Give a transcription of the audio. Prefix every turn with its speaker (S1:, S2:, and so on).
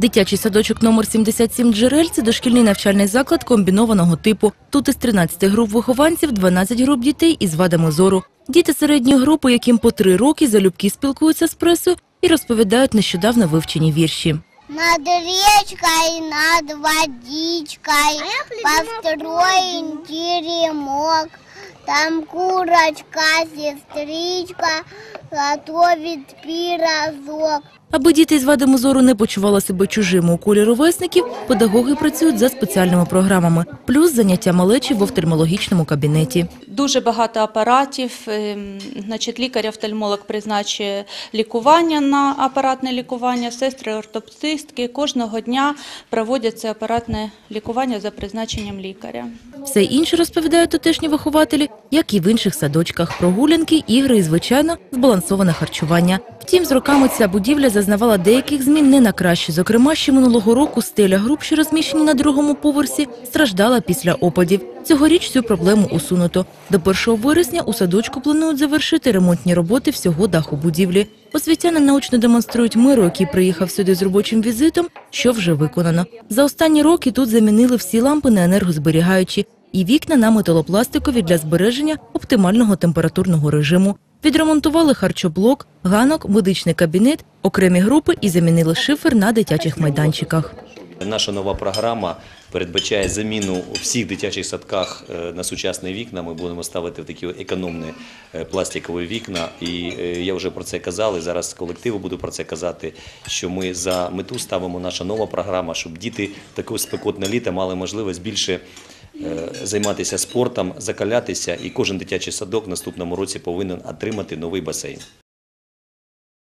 S1: Дитячий садочок номер 77 «Джерель» – це дошкільний навчальний заклад комбінованого типу. Тут із 13 груп вихованців 12 груп дітей із вадами зору. Діти середньої групи, яким по три роки залюбки спілкуються з пресою і розповідають нещодавно вивчені вірші.
S2: Над речкой, над водичкой построен теремок. Там курочка, сестричка готовит пирожок.
S1: Аби діти з вадами зору не почували себе чужими у колі ровесників, педагоги працюють за спеціальними програмами, плюс заняття малечі в офтальмологічному кабінеті.
S3: Дуже багато апаратів. ем, Значить, лікар-офтальмолог призначує лікування на апаратне лікування, сестри ортоптистки кожного дня проводять це апаратне лікування за призначенням лікаря.
S1: Все інше розповідають тутешні вихователі, як і в інших садочках. Прогулянки, ігри і, звичайно, збалансоване харчування. Втім, з роками ця будівля зазнавала деяких змін не на краще. Зокрема, ще минулого року стеля груп, що розміщені на другому поверсі, страждала після опадів. Цьогоріч цю проблему усунуто. До 1 вересня у садочку планують завершити ремонтні роботи всього даху будівлі. Освітяни наочно демонструють миру, який приїхав сюди з робочим візитом, що вже виконано. За останні роки тут замінили всі лампи на енергозберігаючі і вікна на металопластикові для збереження оптимального температурного режиму. Відремонтували харчоблок, ганок, медичний кабінет, окремі групи і замінили шифер на дитячих майданчиках.
S4: Наша нова програма передбачає заміну у всіх дитячих садках е, на сучасні вікна. Ми будемо ставити такі економні е, пластикові вікна. І е, я вже про це казав, і зараз колективу буду про це казати, що ми за мету ставимо наша нова програма, щоб діти таке спекотне літо мали можливість більше займатися спортом, закалятися, і кожен дитячий садок в наступному році повинен отримати новий басейн.